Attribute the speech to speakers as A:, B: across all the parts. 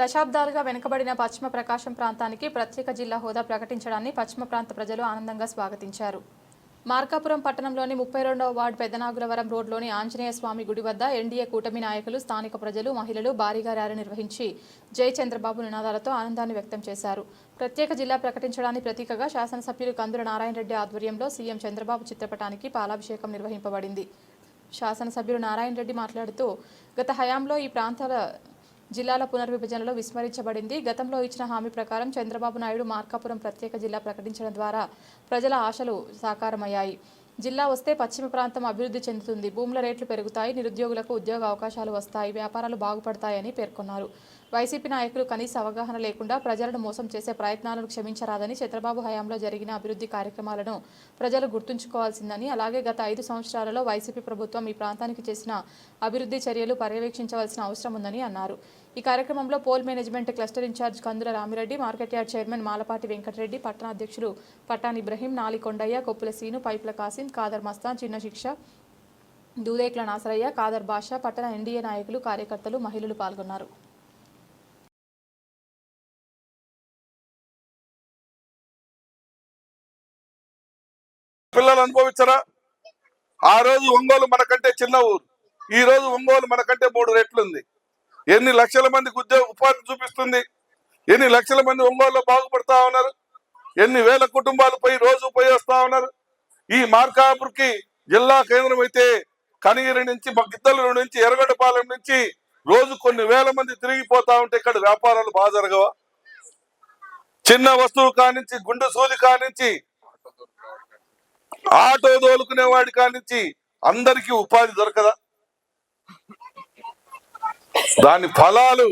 A: దశాబ్దాలుగా వెనుకబడిన పశ్చిమ ప్రకాశం ప్రాంతానికి ప్రత్యేక జిల్లా హోదా ప్రకటించడాన్ని పశ్చిమ ప్రాంత ప్రజలు ఆనందంగా స్వాగతించారు. మార్కాపురం పట్టణంలోని ముప్పై రెండవ వార్డు పెద్దనాగులవరం రోడ్లోని ఆంజనేయ స్వామి గుడి వద్ద ఎన్డీఏ కూటమి నాయకులు స్థానిక ప్రజలు మహిళలు భారీగా ర్యాలీ నిర్వహించి జై చంద్రబాబు నినాదాలతో ఆనందాన్ని వ్యక్తం చేశారు. ప్రత్యేక జిల్లా ప్రకటించడానికి ప్రతీకగా శాసనసభ్యులు కందుల నారాయణ రెడ్డి ఆధ్వర్యంలో సీఎం చంద్రబాబు చిత్రపటానికి పాలాభిషేకం నిర్వహింపబడింది. శాసనసభ్యులు నారాయణ రెడ్డి మాట్లాడుతూ గత హయాంలో ఈ ప్రాంతాల జిల్లాల పునర్విభజనలో విస్మరించబడింది. గతంలో ఇచ్చిన హామీ ప్రకారం చంద్రబాబు నాయుడు మార్కాపురం ప్రత్యేక జిల్లా ప్రకటించడం ద్వారా ప్రజల ఆశలు సాకారమయ్యాయి. జిల్లా వస్తే పశ్చిమ ప్రాంతం అభివృద్ధి చెందుతుంది. భూముల రేట్లు పెరుగుతాయి. నిరుద్యోగులకు ఉద్యోగ అవకాశాలు వస్తాయి. వ్యాపారాలు బాగుపడతాయని పేర్కొన్నారు. వైసీపీ నాయకులు కనీస అవగాహన లేకుండా ప్రజలను మోసం చేసే ప్రయత్నాలను క్షమించరాదని చంద్రబాబు హయాంలో జరిగిన అభివృద్ధి కార్యక్రమాలను ప్రజలు గుర్తుంచుకోవాల్సిందని అలాగే గత ఐదు సంవత్సరాలలో వైసీపీ ప్రభుత్వం ఈ ప్రాంతానికి చేసిన అభివృద్ధి చర్యలు పర్యవేక్షించవలసిన అవసరం ఉందని అన్నారు. ఈ కార్యక్రమంలో poll management cluster incharge Kandula Ramireddy market yard chairman Malapati Venkatareddy పట్టణ అధ్యక్షులు పట్టాన్ ఇబ్రహీం నాలికొండయ్య కొప్పుల సీను పైపుల కాసిం కాదర్ మస్తాన్ చిన్న శిక్ష దూదేక్ల నాసరయ్య కాదర్ బాషా పట్టణ ఎన్డీఏ నాయకులు కార్యకర్తలు మహిళలు పాల్గొన్నారు.
B: పిల్లలు అనుభవించరా? ఆ రోజు ఒంగోలు మనకంటే చిన్న ఊరు. ఈ రోజు ఒంగోలు మనకంటే మూడు రెట్లు ఉంది ఎన్ని లక్షల మందికి ఉద్యోగ ఉపాధి చూపిస్తుంది? ఎన్ని లక్షల మంది ఒంగోలులో బాగుపడతా ఉన్నారు? ఎన్ని వేల కుటుంబాలు పోయి రోజు పోయి వస్తా ఉన్నారు? ఈ మార్కాపురికి జిల్లా కేంద్రం అయితే కనిగిరి నుంచి గిద్దల నుంచి ఎర్రగడ్డపాలెం నుంచి రోజు కొన్ని వేల మంది తిరిగిపోతా ఉంటే ఇక్కడ వ్యాపారాలు బాగా జరగవా? చిన్న వస్తువు కానించి గుండె సూది కానించి ఆటో దోలుకునే వాడి కానించి అందరికీ ఉపాధి దొరకదా? దాని ఫలాలు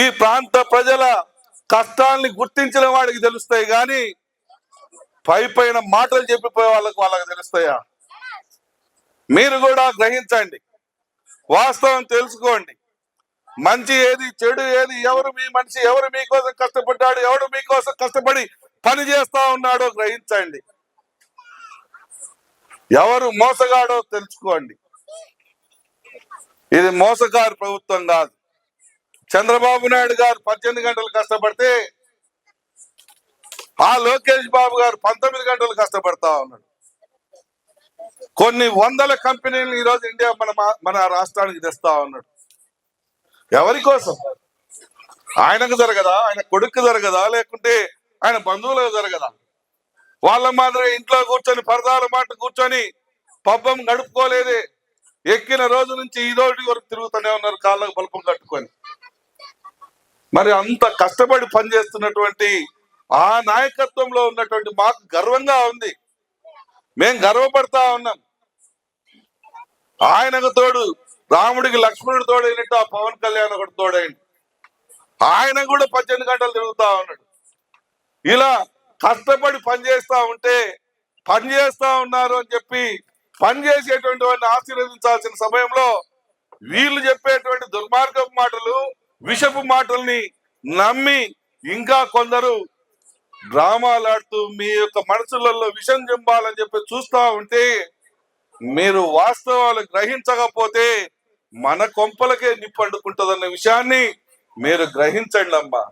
B: ఈ ప్రాంత ప్రజల కష్టాల్ని గుర్తించిన వాడికి తెలుస్తాయి గాని పై పైన మాటలు చెప్పిపోయే వాళ్ళకి వాళ్ళకి తెలుస్తాయా? మీరు కూడా గ్రహించండి. వాస్తవం తెలుసుకోండి. మంచి ఏది చెడు ఏది ఎవరు మీ మనిషి ఎవరు మీకోసం కష్టపడ్డాడు ఎవడు మీకోసం కష్టపడి పని చేస్తా ఉన్నాడో గ్రహించండి. ఎవరు మోసగాడో తెలుసుకోండి. ఇది మోసగారు ప్రభుత్వం కాదు. చంద్రబాబు నాయుడు గారు పద్దెనిమిది గంటలు కష్టపడితే ఆ లోకేష్ బాబు గారు పంతొమ్మిది గంటలు కష్టపడతా ఉన్నాడు. కొన్ని వందల కంపెనీలు ఈ రోజు ఇండియా మన మన రాష్ట్రానికి తెస్తా ఉన్నాడు. ఎవరి కోసం? ఆయనకు జరగదా? ఆయన కొడుకు జరగదా? లేకుంటే ఆయన బంధువులకు జరగదా? వాళ్ళ మాదిరి ఇంట్లో కూర్చొని పరదాల మాట కూర్చొని పబ్బం గడుపుకోలేదే ఎక్కిన రోజు నుంచి ఈ రోజు వరకు తిరుగుతూనే ఉన్నారు కాళ్ళకు బల్పం కట్టుకొని. మరి అంత కష్టపడి పనిచేస్తున్నటువంటి ఆ నాయకత్వంలో ఉన్నటువంటి మాకు గర్వంగా ఉంది. మేం గర్వపడతా ఉన్నాం. ఆయనకు తోడు రాముడికి లక్ష్మణుడు తోడైనట్టు ఆ పవన్ కళ్యాణ్ ఒకటి తోడైంది ఆయన కూడా పద్దెనిమిది గంటలు తిరుగుతా ఉన్నాడు. ఇలా కష్టపడి పని చేస్తూ ఉంటే పని చేస్తూ ఉన్నారు అని చెప్పి పని చేసేటువంటి వాడిని ఆశీర్వదించాల్సిన సమయంలో వీళ్ళు చెప్పేటువంటి దుర్మార్గపు మాటలు విషపు మాటల్ని నమ్మి ఇంకా కొందరు డ్రామాలాడుతూ మీ యొక్క మనసులలో విషం చెంపాలని చెప్పి చూస్తూ ఉంటే మీరు వాస్తవాలు గ్రహించకపోతే మన కొంపలకే నిప్పండుకుంటుందన్న విషయాన్ని మీరు గ్రహించండి అమ్మా